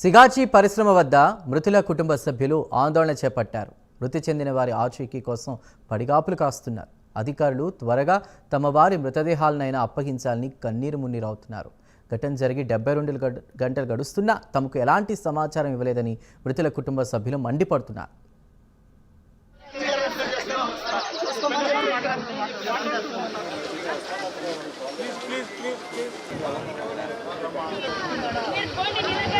సిగాచి పరిశ్రమ వద్ద మృతుల కుటుంబ సభ్యులు ఆందోళన చేపట్టారు. మృతి చెందిన వారి ఆచూకీ కోసం పడిగాపులు కాస్తున్నారు. అధికారులు త్వరగా తమ వారి మృతదేహాలనైనా అప్పగించాలని కన్నీరు మున్నీరవుతున్నారు ఘటన జరిగి డెబ్బై రెండు గంటలు గడుస్తున్నా తమకు ఎలాంటి సమాచారం ఇవ్వలేదని మృతుల కుటుంబ సభ్యులు మండిపడుతున్నారు. ప్లీజ్ ప్లీజ్ ప్లీజ్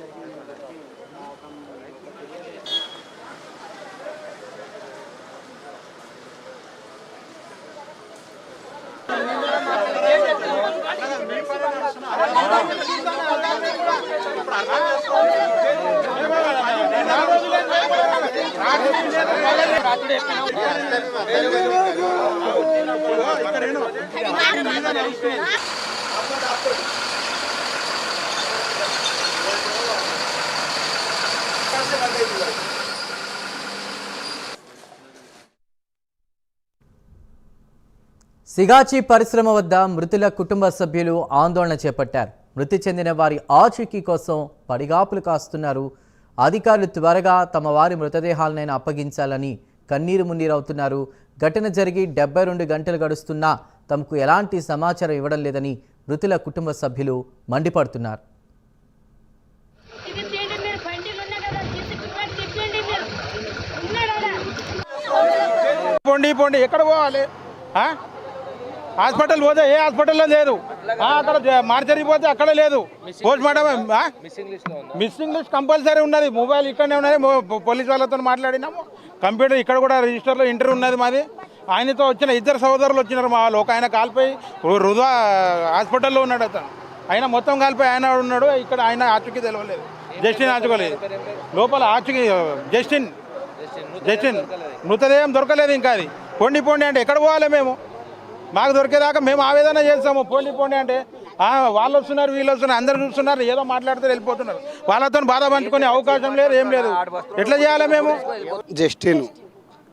ఎక్కడ సిగాచి పరిశ్రమ వద్ద మృతుల కుటుంబ సభ్యులు ఆందోళన చేపట్టారు. మృతి చెందిన వారి ఆచూకీ కోసం పడిగాపులు కాస్తున్నారు. అధికారులు త్వరగా తమ వారి మృతదేహాలనైనా అప్పగించాలని కన్నీరు మున్నీరవుతున్నారు ఘటన జరిగి డెబ్బై రెండు గంటలు గడుస్తున్నా తమకు ఎలాంటి సమాచారం ఇవ్వడం లేదని మృతుల కుటుంబ సభ్యులు మండిపడుతున్నారు ఇది తీయండి మీరు బండిలు ఉన్నాయి కదా తీసి పిల్లలు తిప్పండి మీరు ఉన్నాడా పోండి పోండి. ఎక్కడ పోవాలి? హాస్పిటల్ పోతే ఏ హాస్పిటల్లో లేదు. అక్కడ మార్చరీ పోతే అక్కడ లేదు. Post mortem? Missing list compulsory ఉన్నది. మొబైల్ ఇక్కడనే ఉన్నది. పోలీస్ వాళ్ళతో మాట్లాడినాము. కంప్యూటర్ ఇక్కడ కూడా రిజిస్టర్లో ఇంటర్ ఉన్నది మాది. ఆయనతో వచ్చిన ఇద్దరు సహోదరులు వచ్చినారు మా వాళ్ళు ఒక ఆయన కాల్పోయి రుదా హాస్పిటల్లో ఉన్నాడు అతను. ఆయన మొత్తం కాల్పోయి ఆయన ఉన్నాడు. ఇక్కడ ఆయన ఆచుకి తెలవలేదు. జస్టిన్ ఆచుకోలేదు. లోపల ఆచుకి జస్టిన్. జస్టిన్ మృతదేహం దొరకలేదు ఇంకా. అది. పోండి పోండి అంటే ఎక్కడ పోవాలి మేము? మాకు దొరికేదాకా మేము ఆవేదన చేస్తాము. పోండి పోండి అంటే "ఆ, వాళ్ళు వస్తున్నారు వీళ్ళు వస్తున్నారు అందరు చూస్తున్నారు ఏదో మాట్లాడితే వెళ్ళిపోతున్నారు. వాళ్ళతో బాధ పంచుకునే అవకాశం లేదు ఏం లేదు. ఎట్లా చేయాలి మేము? జస్టిన్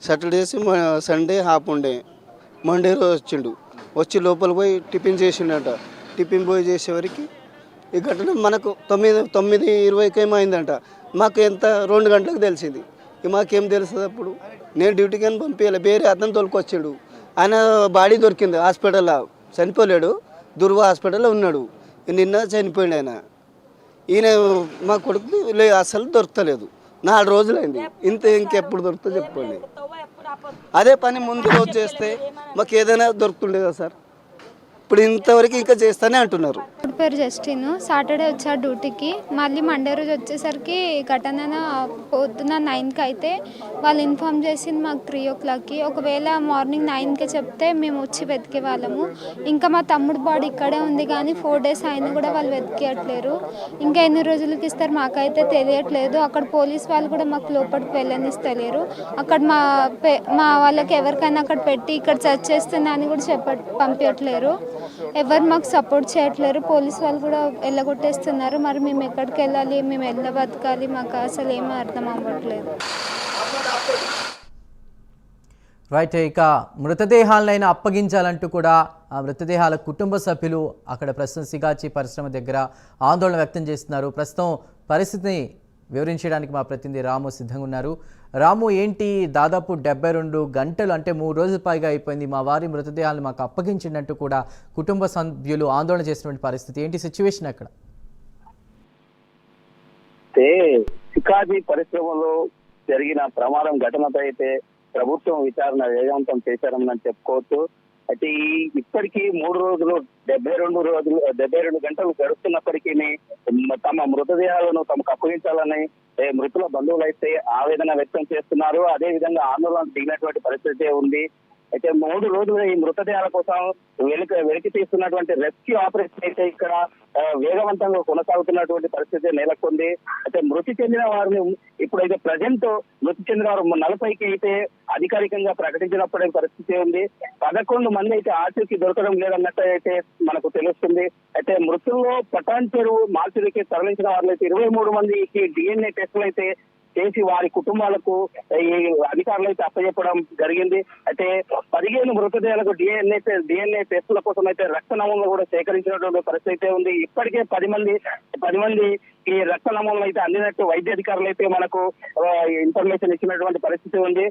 సాటర్డేస్ సండే హాఫ్ ఉండే. మండే రోజు వచ్చిండు. వచ్చి లోపల పోయి టిఫిన్ చేసిండట. టిఫిన్ పోయి చేసేవరకు ఈ ఘటన మనకు తొమ్మిది తొమ్మిది ఇరవైకి ఏమో అయిందంట మాకు ఎంత రెండు గంటలకు తెలిసింది. మాకేం తెలుస్తుంది అప్పుడు? నేను డ్యూటీకి అని పంపించాలి వేరే అతను తోలుకొచ్చాడు. ఆయన బాడీ దొరికింది హాస్పిటల్లో. చనిపోలేడు. దుర్వ హాస్పిటల్లో ఉన్నాడు. నిన్న చనిపోయాడు ఆయన. ఈయన మా కొడుకు లే అసలు దొరకలేదు. నాలుగు రోజులైంది. ఇంత ఇంకెప్పుడు దొరుకుతుందో చెప్పండి. అదే పని ముందు రోజు చేస్తే మాకు ఏదైనా దొరుకుతుండే కదా సార్? ఇప్పుడు ఇంతవరకు ఇంకా చేస్తానే అంటున్నారు. పేరు జస్టిన్ సాటర్డే వచ్చా డ్యూటీకి. మళ్ళీ మండే రోజు వచ్చేసరికి ఘటన పొద్దున నైన్కి అయితే వాళ్ళు ఇన్ఫామ్ చేసింది మాకు త్రీ ఓ క్లాక్కి. ఒకవేళ మార్నింగ్ నైన్కి చెప్తే మేము వచ్చి వెతికే వాళ్ళము. ఇంకా మా తమ్ముడు బాడీ ఇక్కడే ఉంది కానీ ఫోర్ డేస్ అయినా కూడా వాళ్ళు వెతికేయట్లేరు. ఇంకా ఎన్ని రోజులకి ఇస్తారు మాకైతే తెలియట్లేదు. అక్కడ పోలీస్ వాళ్ళు కూడా మాకు లోపలికి వెళ్ళనిస్తలేరు అక్కడ మా పే మా వాళ్ళకి ఎవరికైనా అక్కడ పెట్టి ఇక్కడ సెర్చ్ చేస్తున్నా అని కూడా చెప్ప పంపించట్లేరు ఎవరు మాకు సపోర్ట్ చేయట్లేరు. పోలీస్ వాళ్ళు కూడా వెళ్ళగొట్టేస్తున్నారు. మరి మేము ఎక్కడికి వెళ్ళాలి? మేము ఎల్ల బతకాలి? మాకు అసలు ఏమీ అర్థం అవ్వట్లేదు. రైట్ ఇక మృతదేహాలనైనా అప్పగించాలంటూ కూడా ఆ మృతదేహాల కుటుంబ సభ్యులు అక్కడ ప్రస్తుతం సిగాచి పరిశ్రమ దగ్గర ఆందోళన వ్యక్తం చేస్తున్నారు. ప్రస్తుతం పరిస్థితిని వివరించడానికి మా ప్రతినిధి రాము సిద్ధంగా ఉన్నారు. రాము ఏంటి దాదాపు డెబ్బై రెండు గంటలు అంటే మూడు రోజుల పైగా అయిపోయింది. మా వారి మృతదేహాలు మాకు అప్పగించినట్టు కూడా కుటుంబ సభ్యులు ఆందోళన చేసినటువంటి పరిస్థితి. ఏంటి సిచ్యువేషన్ అక్కడ? అయితే సికాజీ పరిశ్రమలో జరిగిన ప్రమాదం ఘటనపై అయితే ప్రభుత్వం విచారణ వేగవంతం చేశారని చెప్పుకోవచ్చు అయితే ఈ ఇప్పటికీ మూడు రోజులు డెబ్బై రెండు రోజులు డెబ్బై రెండు గంటలు గడుస్తున్నప్పటికీ తమ మృతదేహాలను తమకు అప్పగించాలని మృతుల బంధువులు అయితే ఆవేదన వ్యక్తం చేస్తున్నారు అదే విధంగా ఆందోళన దిగినటువంటి పరిస్థితి ఉంది. అయితే మూడు రోజులు ఈ మృతదేహాల కోసం వెలికి వెలికి తీస్తున్నటువంటి రెస్క్యూ ఆపరేషన్ అయితే ఇక్కడ వేగవంతంగా కొనసాగుతున్నటువంటి పరిస్థితి నెలకొంది. అయితే మృతి చెందిన వారిని ఇప్పుడైతే ప్రజెంట్ మృతి చెందిన వారు నలభైకి అయితే అధికారికంగా ప్రకటించినప్పుడు పరిస్థితి ఉంది. పదకొండు మంది అయితే ఆచూకీ దొరకడం లేదన్నట్టు అయితే మనకు తెలుస్తుంది. అయితే మృతుల్లో పటాన్ చెరువు మార్చుడికి తరలించిన వారిని అయితే ఇరవై మూడు మందికి డిఎన్ఏ టెస్టులు అయితే చేసి వారి కుటుంబాలకు ఈ అధికారులు అయితే అప్పచెప్పడం జరిగింది. అయితే పదిహేను మృతదేహాలకు డిఎన్ఏ డిఎన్ఏ టెస్టుల కోసం అయితే రక్త నమూనాలు కూడా సేకరించినటువంటి పరిస్థితి అయితే ఉంది. ఇప్పటికే పది మంది పది మంది ఈ రక్త నమూనాలు అయితే అందినట్టు వైద్య అధికారులు అయితే మనకు ఇన్ఫర్మేషన్ ఇచ్చినటువంటి పరిస్థితి ఉంది.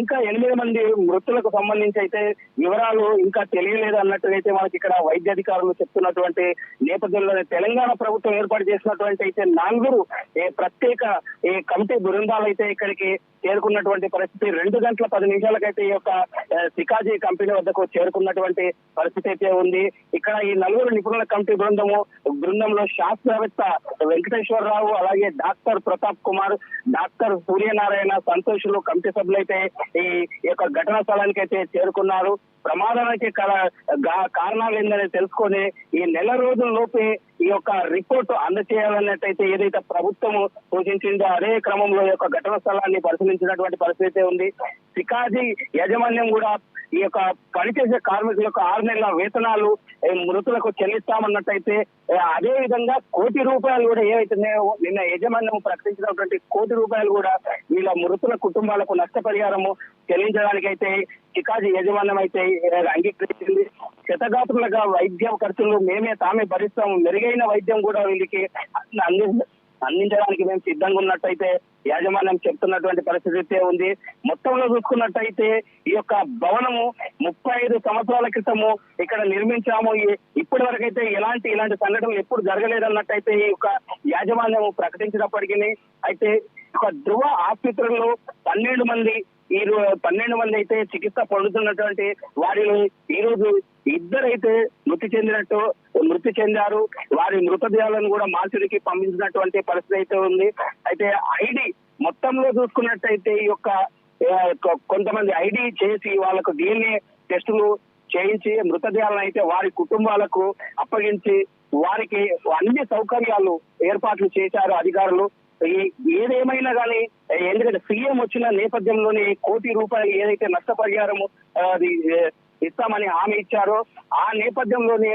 ఇంకా ఎనిమిది మంది మృతులకు సంబంధించి అయితే వివరాలు ఇంకా తెలియలేదు అన్నట్టు అయితే మనకి ఇక్కడ వైద్య అధికారులు చెప్తున్నటువంటి నేపథ్యంలో తెలంగాణ ప్రభుత్వం ఏర్పాటు చేసినటువంటి అయితే నలుగురు ఏ ప్రత్యేక ఈ కమిటీ బృందాలు అయితే ఇక్కడికి చేరుకున్నటువంటి పరిస్థితి. రెండు గంటల పది నిమిషాలకైతే ఈ యొక్క సికాజీ కంపెనీ వద్దకు చేరుకున్నటువంటి పరిస్థితి అయితే ఉంది. ఇక్కడ ఈ నలుగురు నిపుణుల కమిటీ బృందము బృందంలో శాస్త్రవేత్త వెంకటేశ్వరరావు అలాగే డాక్టర్ ప్రతాప్ కుమార్ డాక్టర్ సూర్యనారాయణ సంతోషులు కమిటీ సభ్యులైతే ఈ యొక్క ఘటనా స్థలానికి అయితే చేరుకున్నారు. ప్రమాదానికి కారణాలు ఏందని తెలుసుకొని ఈ నెల రోజుల లోపే ఈ యొక్క రిపోర్ట్ అందచేయాలన్నట్టయితే ఏదైతే ప్రభుత్వం సూచించిందో అదే క్రమంలో యొక్క ఘటన స్థలాన్ని పరిశీలించినటువంటి పరిస్థితి ఉంది. సికాజీ యాజమాన్యం కూడా ఈ యొక్క పనిచేసే కార్మికుల యొక్క ఆరు నెలల వేతనాలు మృతులకు చెల్లిస్తామన్నట్టయితే అదే విధంగా కోటి రూపాయలు కూడా ఏవైతున్నాయో నిన్న యజమాన్యం ప్రకటించినటువంటి కోటి రూపాయలు కూడా వీళ్ళ మృతుల కుటుంబాలకు నష్టపరిహారము చెల్లించడానికి అయితే చికాజీ యజమాన్యం అయితే అంగీకరించింది. శతగాత్రులుగా వైద్యం ఖర్చులు మేమే తామే భరిస్తాము. మెరుగైన వైద్యం కూడా వీళ్ళకి అంది అందించడానికి మేము సిద్ధంగా ఉన్నట్టయితే యాజమాన్యం చెప్తున్నటువంటి పరిస్థితి అయితే ఉంది. మొత్తంలో చూసుకున్నట్టయితే ఈ యొక్క భవనము ముప్పై ఐదు సంవత్సరాల క్రితము ఇక్కడ నిర్మించాము. ఇప్పటి వరకు అయితే ఎలాంటి ఇలాంటి సంఘటనలు ఎప్పుడు జరగలేదన్నట్టయితే ఈ యొక్క యాజమాన్యం ప్రకటించినప్పటికీ అయితే ఒక ధృవ ఆసుపత్రుల్లో పన్నెండు మంది ఈ పన్నెండు మంది అయితే చికిత్స పొందుతున్నటువంటి వారిలో ఈ రోజు ఇద్దరైతే మృతి చెందినట్టు మృతి చెందారు. వారి మృతదేహాలను కూడా మార్చుడికి పంపించినటువంటి పరిస్థితి అయితే ఉంది. అయితే ఐడి మొత్తంలో చూసుకున్నట్టయితే ఈ యొక్క కొంతమంది ఐడి చేసి వాళ్ళకు డిఎన్ఏ టెస్టులు చేయించి మృతదేహాలను అయితే వారి కుటుంబాలకు అప్పగించి వారికి అన్ని సౌకర్యాలు ఏర్పాట్లు చేశారు అధికారులు. ఏదేమైనా కానీ ఎందుకంటే సీఎం వచ్చిన నేపథ్యంలోనే కోటి రూపాయలు ఏదైతే నష్టపరిహారము అది ఇస్తామని హామీ ఇచ్చారో ఆ నేపథ్యంలోనే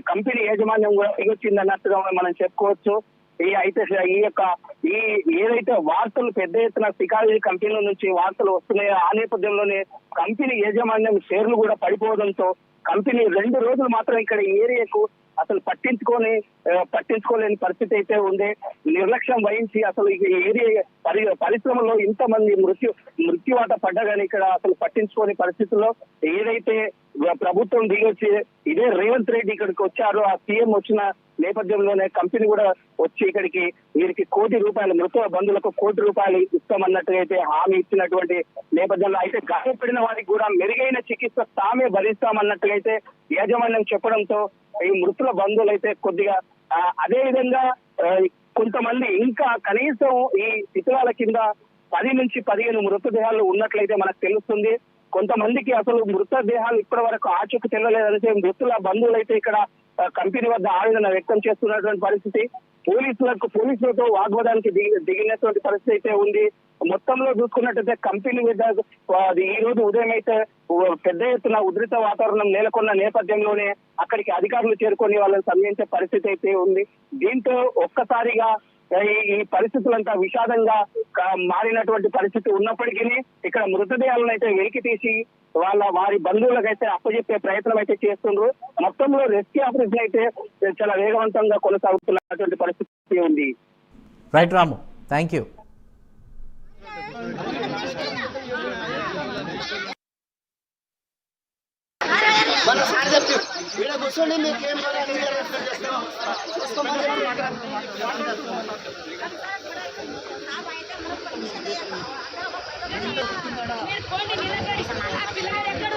కంపెనీ యాజమాన్యం కూడా దిగొచ్చింది అన్నట్టుగా మనం చెప్పుకోవచ్చు. ఈ అయితే ఈ యొక్క ఈ ఏదైతే వార్తలు పెద్ద ఎత్తున సికాజీ కంపెనీల నుంచి వార్తలు వస్తున్నాయో ఆ నేపథ్యంలోనే కంపెనీ యాజమాన్యం షేర్లు కూడా పడిపోవడంతో కంపెనీ రెండు రోజులు మాత్రం ఇక్కడ ఈ ఏరియాకు అసలు పట్టించుకొని పట్టించుకోలేని పరిస్థితి అయితే ఉంది. నిర్లక్ష్యం వహించి అసలు ఈ ఏరియా పరి పరిశ్రమలో ఇంతమంది మృత్యు మృత్యువాట పడ్డగాని ఇక్కడ అసలు పట్టించుకోని పరిస్థితుల్లో ఏదైతే ప్రభుత్వం దిగొచ్చి ఇదే రేవంత్ రెడ్డి ఇక్కడికి వచ్చారు ఆ సీఎం వచ్చిన నేపథ్యంలోనే కంపెనీ కూడా వచ్చి ఇక్కడికి వీరికి కోటి రూపాయలు మృతుల బంధువులకు కోటి రూపాయలు ఇస్తామన్నట్టు అయితే హామీ ఇచ్చినటువంటి నేపథ్యంలో అయితే గాయపడిన వారికి కూడా మెరుగైన చికిత్స తామే భరిస్తామన్నట్టుగా అయితే యాజమాన్యం చెప్పడంతో ఈ మృతుల బంధువులు అయితే కొద్దిగా అదే విధంగా కొంతమంది ఇంకా కనీసం ఈ శిథిలాల కింద పది నుంచి పదిహేను మృతదేహాలు ఉన్నట్లయితే మనకు తెలుస్తుంది. కొంతమందికి అసలు మృతదేహాలు ఇప్పటి వరకు ఆచూకు తెల్లలేదంటే మృతుల బంధువులు అయితే ఇక్కడ కంపెనీ వద్ద ఆవేదన వ్యక్తం చేస్తున్నటువంటి పరిస్థితి. పోలీసులకు పోలీసులతో వాగ్వాదానికి దిగి దిగినటువంటి పరిస్థితి అయితే ఉంది. మొత్తంలో చూసుకున్నట్టయితే కంపెనీ మీద ఈ రోజు ఉదయం అయితే పెద్ద ఎత్తున ఉధృత వాతావరణం నెలకొన్న నేపథ్యంలోనే అక్కడికి అధికారులు చేరుకొని వాళ్ళని సంధించే పరిస్థితి అయితే ఉంది. దీంతో ఒక్కసారిగా ఈ ఈ పరిస్థితులంతా విషాదంగా మారినటువంటి పరిస్థితి ఉన్నప్పటికీ ఇక్కడ మృతదేహాలను అయితే వెలికి తీసి వాళ్ళ వారి బంధువులకు అయితే అప్పచెప్పే ప్రయత్నం అయితే చేస్తుండ్రు. మొత్తంలో రెస్క్యూ ఆపరేషన్ అయితే చాలా వేగవంతంగా కొనసాగుతున్నటువంటి పరిస్థితి ఉంది. రైట్ రాము థ్యాంక్ యూ కూర్చోండి మీకు ఏం కావాలి మీరు పోండి నిలబడి. ఆ పిల్లగాడు ఎక్కడ